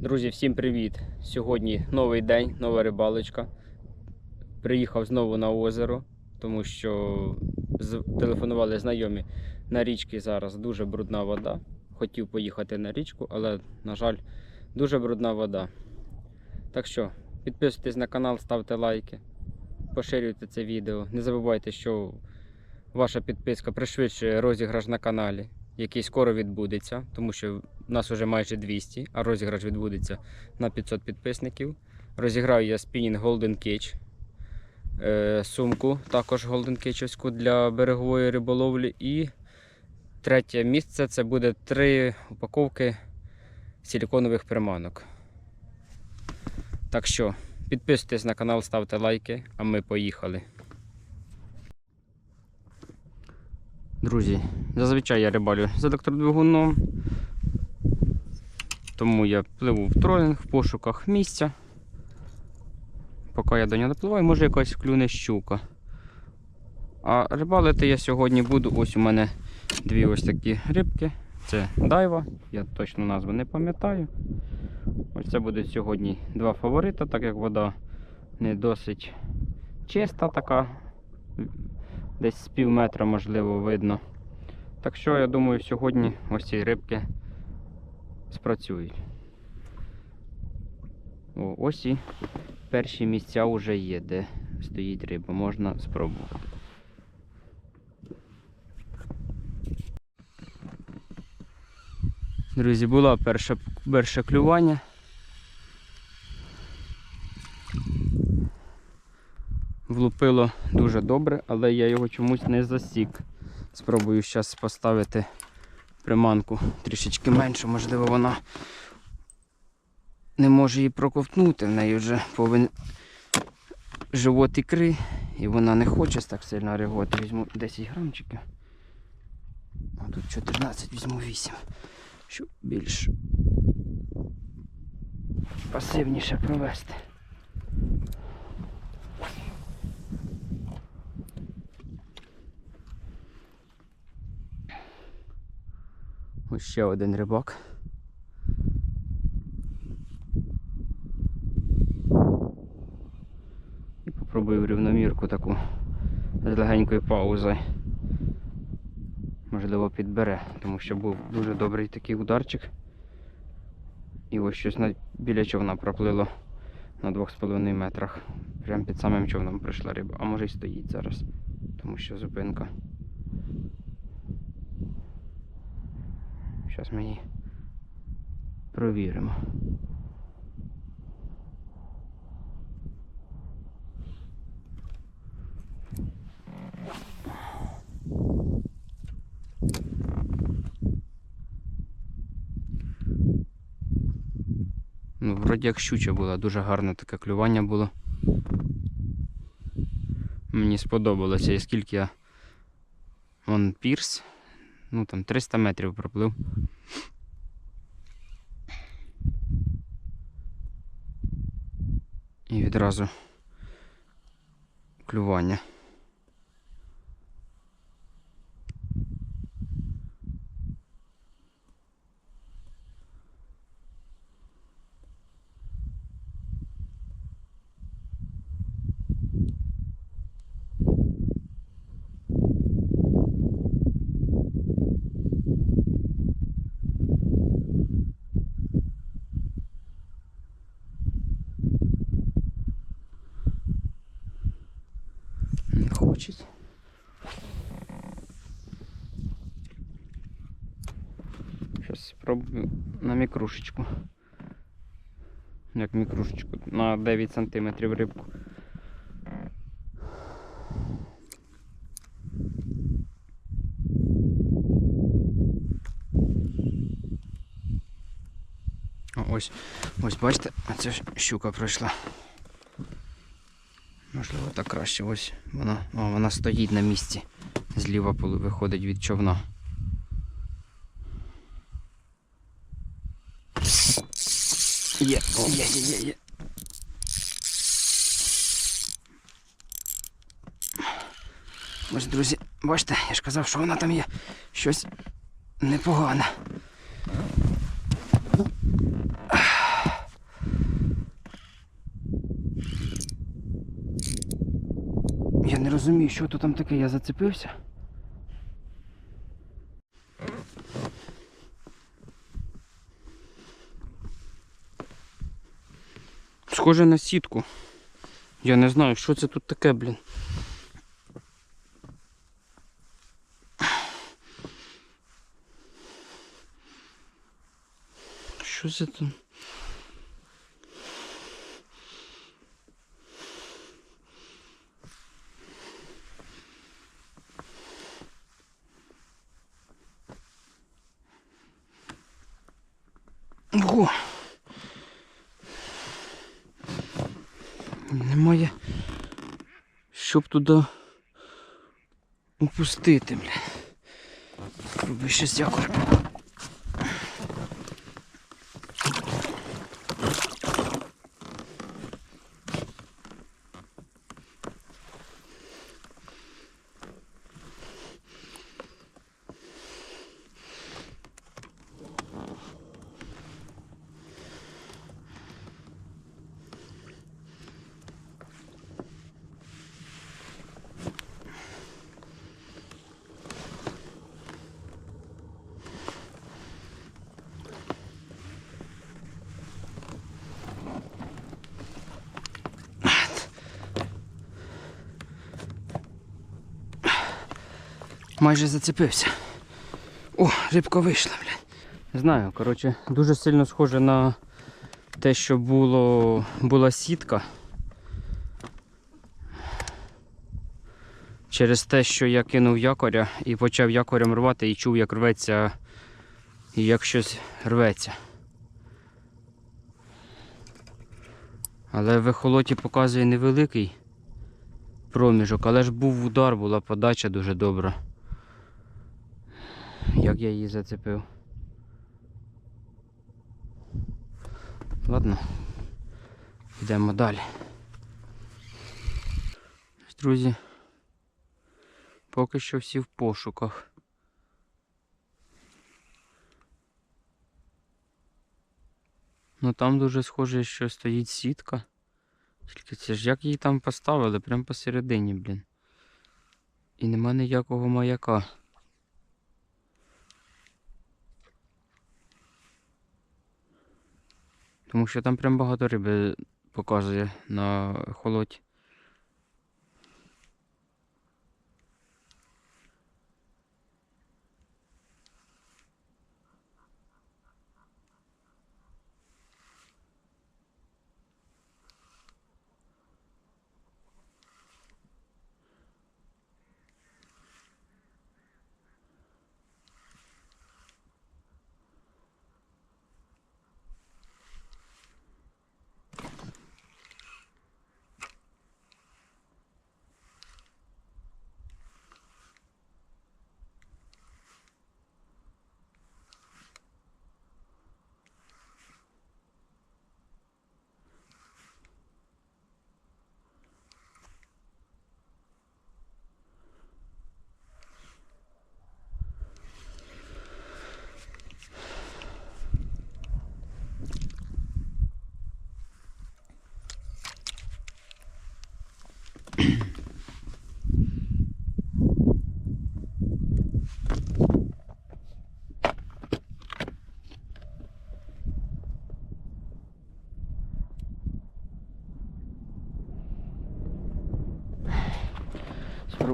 Друзі, всім привіт! Сьогодні новий день, нова рибалочка. Приїхав знову на озеро, тому що телефонували знайомі. На річці зараз дуже брудна вода. Хотів поїхати на річку, але, на жаль, дуже брудна вода. Так що, підписуйтесь на канал, ставте лайки, поширюйте це відео. Не забувайте, що ваша підписка пришвидшує розіграш на каналі, який скоро відбудеться, тому що у нас вже майже 200, а розіграш відбудеться на 500 підписників. Розіграю я спінінг Golden Cage. Е, сумку також Golden Cage для берегової риболовлі. І третє місце це буде три упаковки силіконових приманок. Так що, підписуйтесь на канал, ставте лайки, а ми поїхали. Друзі, зазвичай я рибалю з електродвигуном. Тому я пливу в тролінг в пошуках місця. Поки я до нього допливаю, може якась клюне щука. А рибалити я сьогодні буду. Ось у мене дві ось такі рибки. Це дайва, я точно назву не пам'ятаю. Ось це будуть сьогодні два фаворита, так як вода не досить чиста така. Десь з пів метра, можливо, видно. Так що я думаю, сьогодні ось ці рибки спрацюють. О, ось і перші місця вже є, де стоїть риба, можна спробувати. Друзі, була перша, перше клювання. Влупило дуже добре, але я його чомусь не засік. Спробую зараз поставити приманку трішечки меншу, можливо, вона не може її проковтнути, в неї вже повинен живот ікри, і вона не хоче так сильно реагувати. Візьму 10 грамчиків. А тут 14, візьму 8. Щоб більш пасивніше провести. Ось ще один рибак. І попробую рівномірку таку з легенькою паузою. Можливо, підбере, тому що був дуже добрий такий ударчик. І ось щось біля човна проплило на 2,5 метрах. Прямо під самим човном прийшла риба. А може й стоїть зараз, тому що зупинка. Зараз її провіримо. Ну, вроді як щуча була, дуже гарне таке клювання було. Мені сподобалося, і скільки я. Вон пірс. Ну там 300 метрів проплив. І відразу клювання. Не хочуть. Зараз спробую на мікрушечку. Як мікрушечку, на 9 сантиметрів рибку. Ось, ось бачите, оця щука пройшла. Можливо, так краще. Ось вона, о, вона стоїть на місці. Зліва виходить від човна. є, є, є, є. Ось, друзі, бачите, я ж казав, що вона там є щось непогане. Я не розумію, що то там таке, я зацепився. Схоже на сітку. Я не знаю, що це тут таке, блін. Що це там? Немає. Щоб туди опустити, бля. Роби щось якось. Майже зацепився. О, рибка вийшла, блядь. Знаю, коротше, дуже сильно схоже на те, що було, була сітка. Через те, що я кинув якоря і почав якорем рвати і чув, як рветься, і як щось рветься. Але в ехолоті показує невеликий проміжок, але ж був удар, була подача дуже добра. Як я її зацепив. Ладно, йдемо далі. Друзі, поки що всі в пошуках. Ну там дуже схоже, що стоїть сітка. Тільки це ж як її там поставили, прямо посередині, блін. І нема ніякого маяка. Тому що там прям багато риби показує на холоті.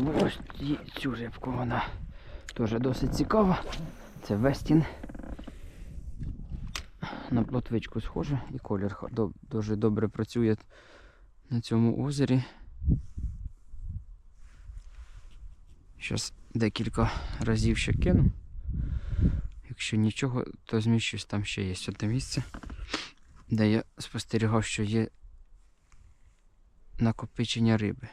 Ось цю рибку, вона теж досить цікава. Це Вестін. На плотвичку схоже і колір дуже добре працює на цьому озері. Зараз декілька разів ще кину. Якщо нічого, то зміщусь, там ще є одне місце, де я спостерігав, що є накопичення риби.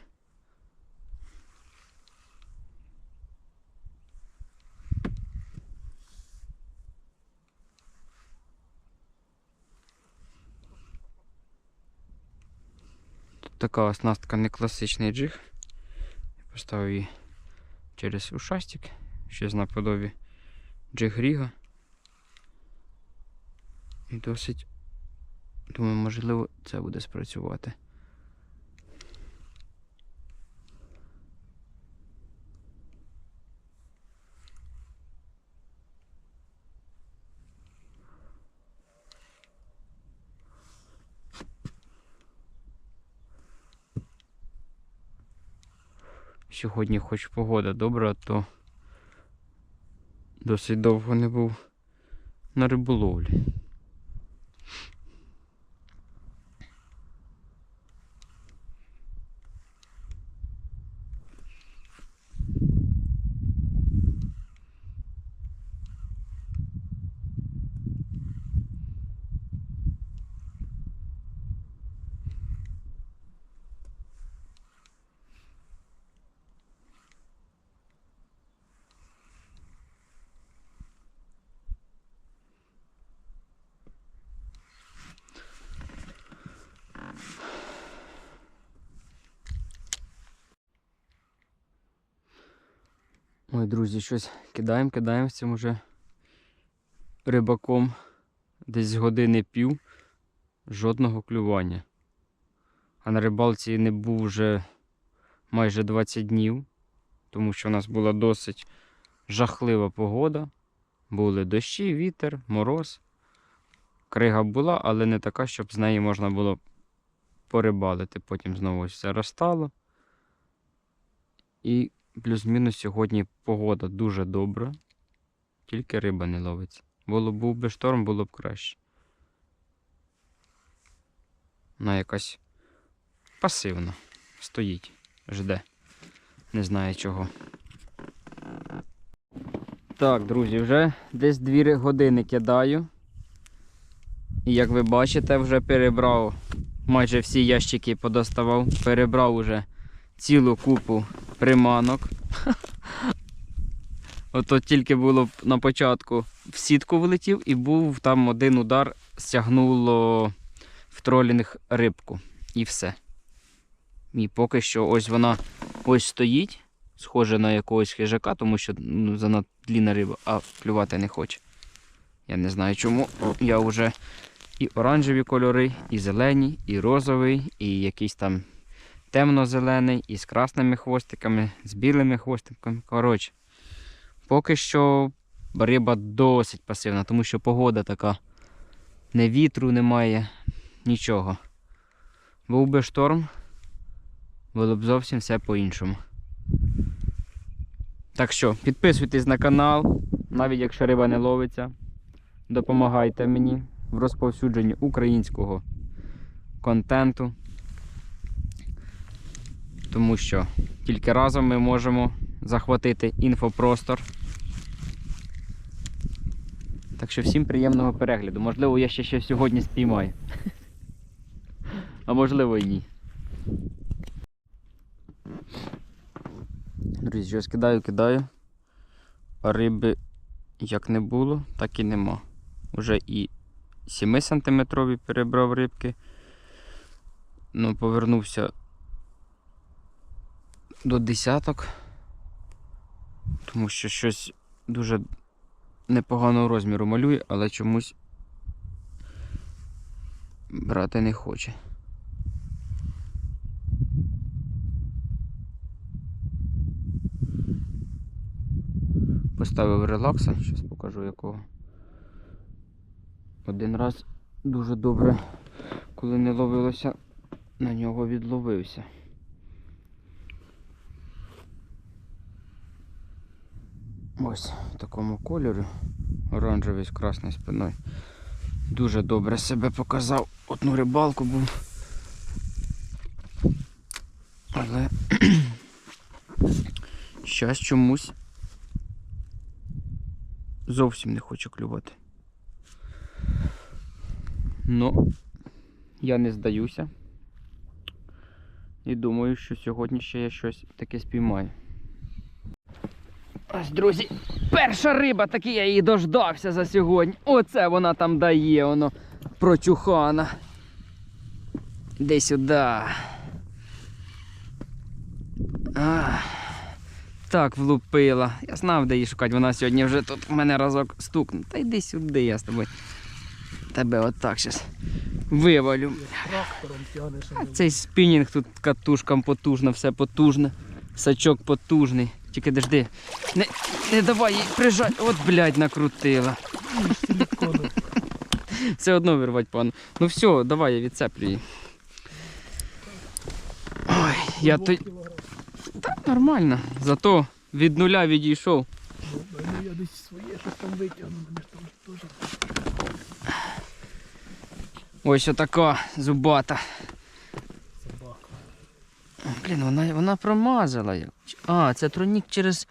Така оснастка не класичний джиг. Поставив її через ушастик, щось наподобі джиг ріга. І досить. Думаю, можливо, це буде спрацювати. Сьогодні хоч погода добра, то досить довго не був на риболовлі. Ой, друзі, щось кидаємо, кидаємо з цим уже рибаком. Десь години пів жодного клювання. А на рибалці не був вже майже 20 днів, тому що у нас була досить жахлива погода. Були дощі, вітер, мороз. Крига була, але не така, щоб з неї можна було порибалити. Потім знову все розстало. І плюс-мінус сьогодні погода дуже добра, тільки риба не ловиться. Було був би шторм, було б краще. Вона якась пасивна. Стоїть, жде. Не знає чого. Так, друзі, вже десь 2 години кидаю. І як ви бачите, вже перебрав майже всі ящики подоставав, перебрав уже цілу купу приманок. Ото тільки було на початку в сітку влетів і був там один удар, стягнуло в тролінг рибку. І все. І поки що ось вона ось стоїть, схожа на якогось хижака, тому що ну, занадто длінна риба, а клювати не хоче. Я не знаю чому. Я вже і оранжеві кольори, і зелені, і розовий, і якийсь там темно-зелений, і з красними хвостиками, з білими хвостиками. Коротше, поки що риба досить пасивна, тому що погода така. Не вітру немає, нічого. Був би шторм, було б зовсім все по-іншому. Так що, підписуйтесь на канал, навіть якщо риба не ловиться. Допомагайте мені в розповсюдженні українського контенту. Тому що тільки разом ми можемо захватити інфопростор. Так що всім приємного перегляду. Можливо, я ще щось сьогодні спіймаю. А можливо і ні. Друзі, щось кидаю, кидаю. А риби як не було, так і нема. Уже і 7 сантиметрові перебрав рибки. Ну, повернувся до десяток. Тому що щось дуже непоганого розміру малює, але чомусь брати не хоче. Поставив релакса, зараз покажу якого. Один раз дуже добре, коли не ловилося, на нього відловився. Ось в такому кольорі, оранжевий з красною спиною. Дуже добре себе показав. Одну рибалку був. Але щас чомусь зовсім не хочу клювати. Ну, я не здаюся. І думаю, що сьогодні ще я щось таке спіймаю. Ось, друзі, перша риба, таки я її дождався за сьогодні. Оце вона там дає, воно прочухана. Іди сюди. Так влупила. Я знав, де її шукати. Вона сьогодні вже тут в мене разок стукне. Та йди сюди, я з тобою. Тебе отак зараз вивалю. Цей спінінг тут катушка потужна, все потужне. Сачок потужний. Тільки дожди. Не, не давай їй прижать. От, блядь, накрутила. Все одно вирвать пану. Ну все, давай я відцеплю її. Ой, я то. Та нормально. Зато від нуля відійшов. Ну, я десь своє щось там витягну, мене там теж Ось отака зубата. Блін, вона, вона промазала. А, це тронік через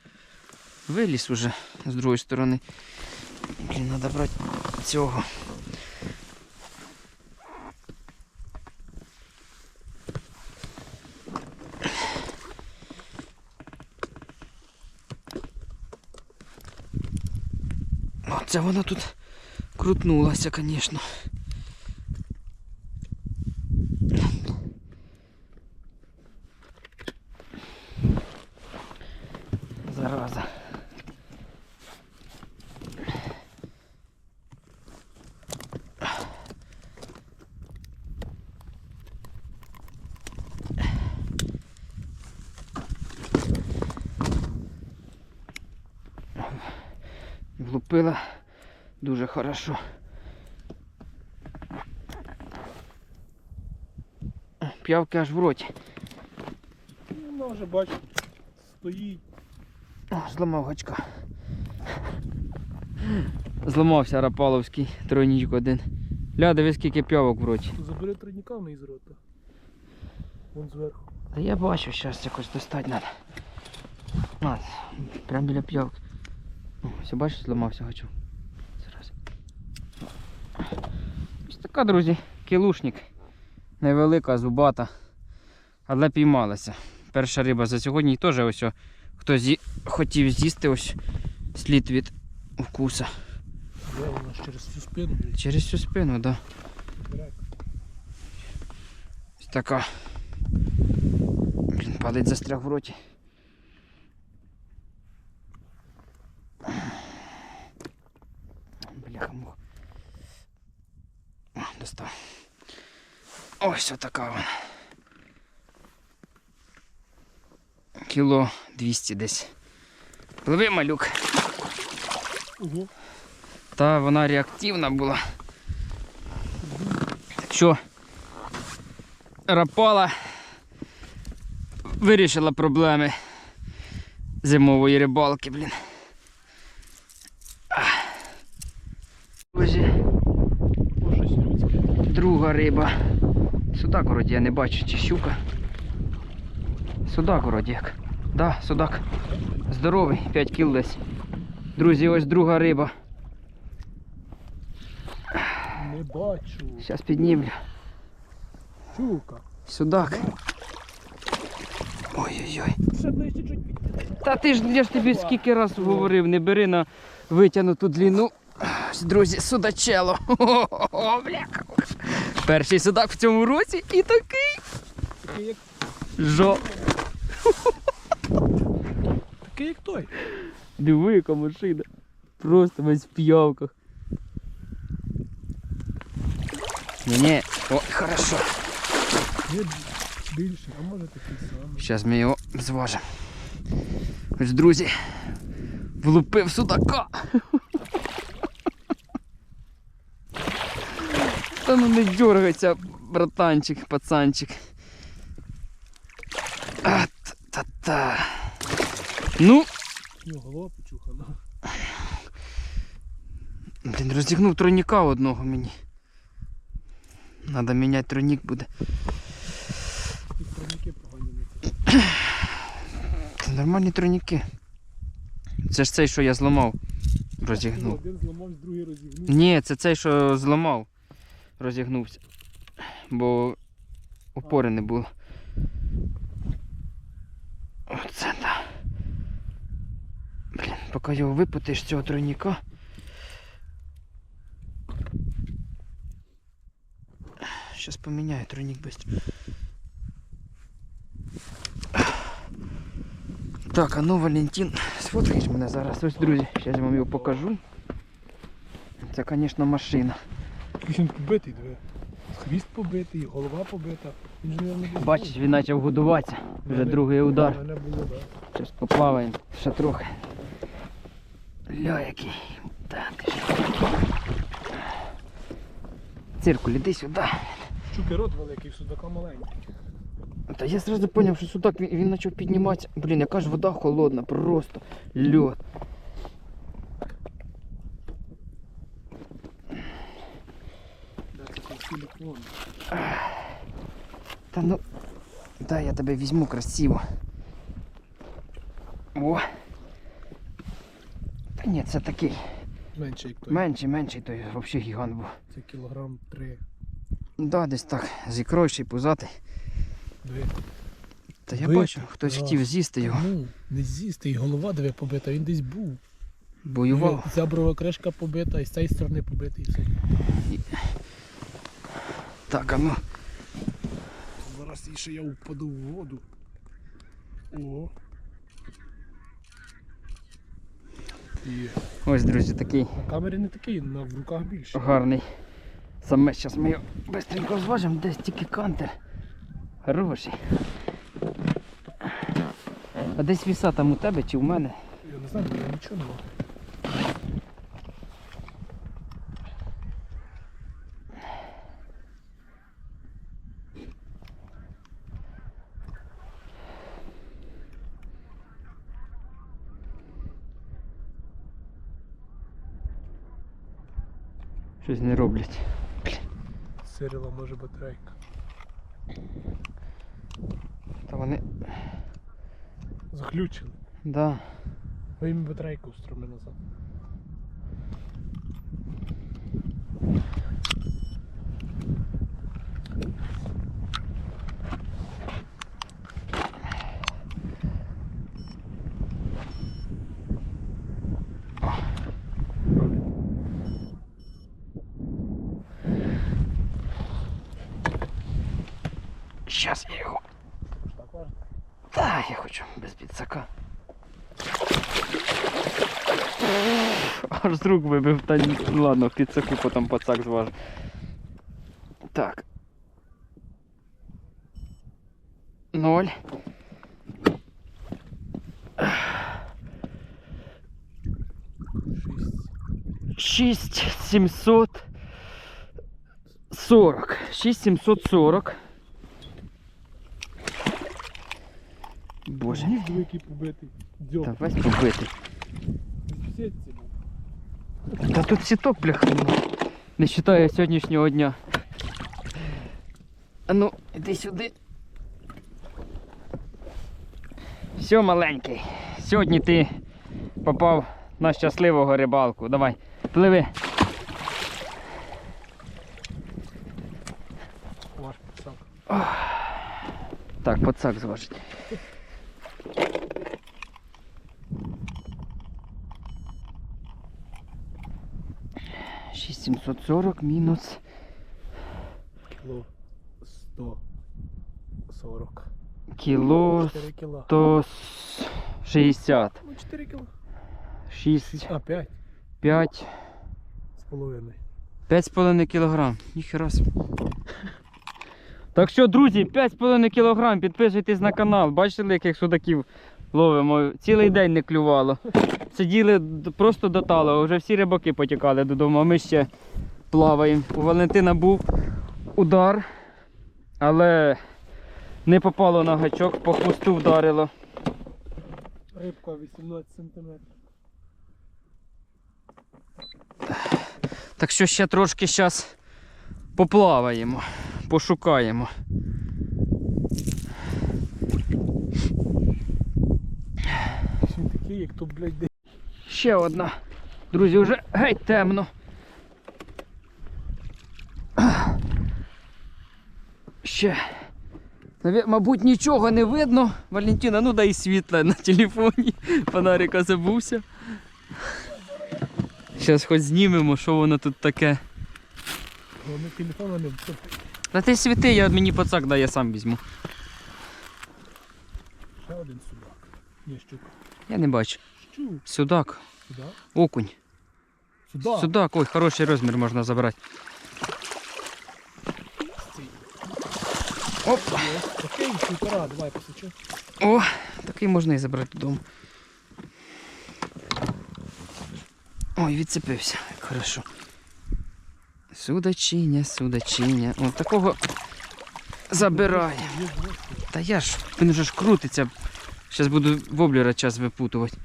виліз уже з другої сторони. Блін, треба брати цього. Оце вона тут крутнулася, звісно. Зараза. Влупила дуже хорошо. П'явки аж в роті. Вона вже бачу, стоїть. Зламав гачка. Зламався Рапаловський тройнічок один. Ля, диви скільки п'явок в роті. Забери тройника в неї з рота. Вон зверху. Та я бачу, зараз якось достати треба. А, прямо біля п'явки. Все бачиш, зламався гачок. Зараз. Ось така, друзі, кілушник. Невелика, зубата. Але піймалася. Перша риба за сьогодні і теж ось о, хто зі... хотів з'їсти ось слід від вкуса. Де вона ж через всю спину. Через всю спину, так. Да. Ось така. Блін, палець застряг в роті. Бляха муха. О, достав. Ось отака вона. Кіло 200 десь. Пливи, малюк. Ого. Та вона реактивна була. Так що Рапала вирішила проблеми зимової рибалки, блін. Ах. Друзі, О, щось людське. Друга риба. Судак вроді я не бачу, чи щука. Судак вроді як. Да, судак. Здоровий, 5 кіл десь. Друзі, ось друга риба. Не бачу. Зараз піднімлю. Щука. Судак. Ой-ой-ой. Та ти ж я ж тобі скільки раз говорив, не бери на витягнуту длину. Друзі, судачело. О, бляха. Перший судак в цьому році і такий. Такий як, Жо. такий як той. Диви, яка машина. Просто весь в п'явках. Ні-ні, о, хорошо. Є більше, а може такий самий. Зараз ми його зважимо. Ось, друзі, влупив судака. Та ну не дергайся, братанчик, пацанчик. А, та-та. Ну, голова почухана. блін, розігнув тройника одного мені. Надо міняти тройник буде. Погані Це нормальні тройники. Це ж цей, що я зламав. Розігнув. Один зламався, другий розігнув. Ні, це цей, що зламав, розігнувся. Бо опори не було. Оце да. Блін, поки його випутаєш з цього тройника. Щас поміняю тройник швидко. Так, а ну Валентин, сфоткаєш мене зараз. Ось, друзі, зараз я вам його покажу. Це, звісно, машина. Він побитий, диви. Хвіст побитий, голова побита. Він же не був. Бачиш, він почав годуватися. Вже Мене- другий удар. Мене було, да. Зараз поплаваємо ще трохи. Ля який. Та ти ж. Циркуль, іди сюди. Щуки рот великий, судака маленький. Та я зразу зрозумів, що судак він, він почав підніматися. Блін, яка ж вода холодна, просто льод. Та ну. Дай я тебе візьму красиво. О. Та ні, це такий. Менше як той. Менший, менший, той взагалі гігант був. Це кілограм три. Да, десь так, з ікрою ще й пузатий. Диви. Та я Бити, бачу, хтось да. хотів з'їсти його. Ну, не з'їсти, і голова диви побита, він десь був. Воював. Диви, Зяброва кришка побита, і з цієї сторони побитий. і все. Так, а ну. Зараз ще я впаду в воду. О. Є. Ось, друзі, такий На камері не такий, на в руках більше. гарний. Саме зараз ми його швидко зважимо, десь тільки кантер. Хороший. А десь віса там у тебе чи в мене? Я не знаю, я нічого не мав. Щось не роблять. Сирила може батарейка. Та вони. Заключили. Да. Ви їм батарейку встроми назад. з рук вибив, та ні. Ну ладно, в підсаку потім пацак зважу. Так. Ноль. Шість. Шість сімсот сорок. Шість сімсот сорок. Боже, Гнізд великий побитий. Дзьоб. та весь побитий. В сітці був. Та тут сіток бляха. Не вважаю сьогоднішнього дня. А ну, іди сюди. Все, маленький. Сьогодні ти попав на щасливого рибалку. Давай, пливи. Ваш писак. Так, пацак зважить. Шість сімсот сорок мінус Кіло 140. кіло 160. Ну 4 кіла. 6, А, 5 5, з половиною. 5,5 кілограм. Ніхера собі. Так що, друзі, 5,5 кілограм, підписуйтесь на канал. Бачили, яких судаків ловимо. Цілий день не клювало. Сиділи просто до талого, вже всі рибаки потікали додому, а ми ще плаваємо. У Валентина був удар, але не попало на гачок, по хвосту вдарило. Рибка 18 сантиметрів. Так що ще трошки зараз поплаваємо, пошукаємо. Він такий, як то, блядь. Ще одна. Друзі, вже геть темно. Ще. Мабуть, нічого не видно. Валентина, ну дай світла на телефоні. Фонарика забувся. Зараз хоч знімемо, що воно тут таке. Та ти світи, я мені пацак дай, я сам візьму. Ще один судак. Ні, щука. Я не бачу. Щук. Судак, Сюди. окунь. Сюди. Судак, ой, хороший розмір можна забрати. Оп. Окей, півтора, давай посичу. О, такий можна і забрати додому. Ой, відцепився. Хорошо. Судачиня, судачиня. От такого забирає. Та я ж, він вже ж крутиться. Зараз буду воблера час випутувати.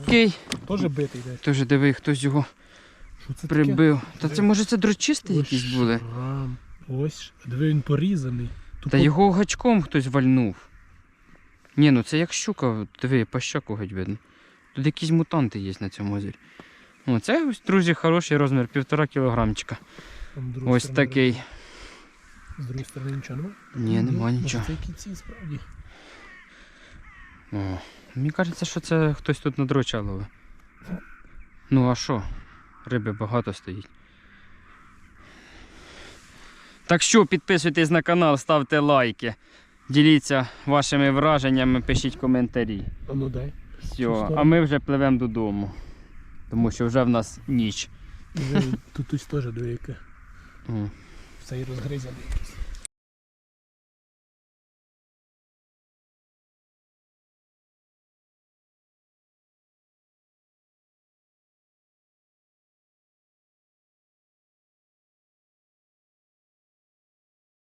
Такий. Теж битий десь. Теж диви, хтось його Що це таке? прибив. Та це може це дрочисти якісь були. шрам. Ось, диви, він порізаний. Тут Та його гачком хтось вальнув. Ні, ну це як щука, диви, по щоку геть видно. Тут якісь мутанти є на цьому озері. О, це ось, друзі, хороший розмір, півтора кілограмчика. Ось сторони такий. З другої сторони нічого немає? Ні, нема Може, нічого. Це кінці справді. О, мені кажеться, що це хтось тут надрочав ловив. Ну а що? Риби багато стоїть. Так що підписуйтесь на канал, ставте лайки. Діліться вашими враженнями, пишіть коментарі. А ну дай. Все, а ми вже пливемо додому. Тому що вже в нас ніч. Тут теж диви, яке. Все і розгризаний якийсь.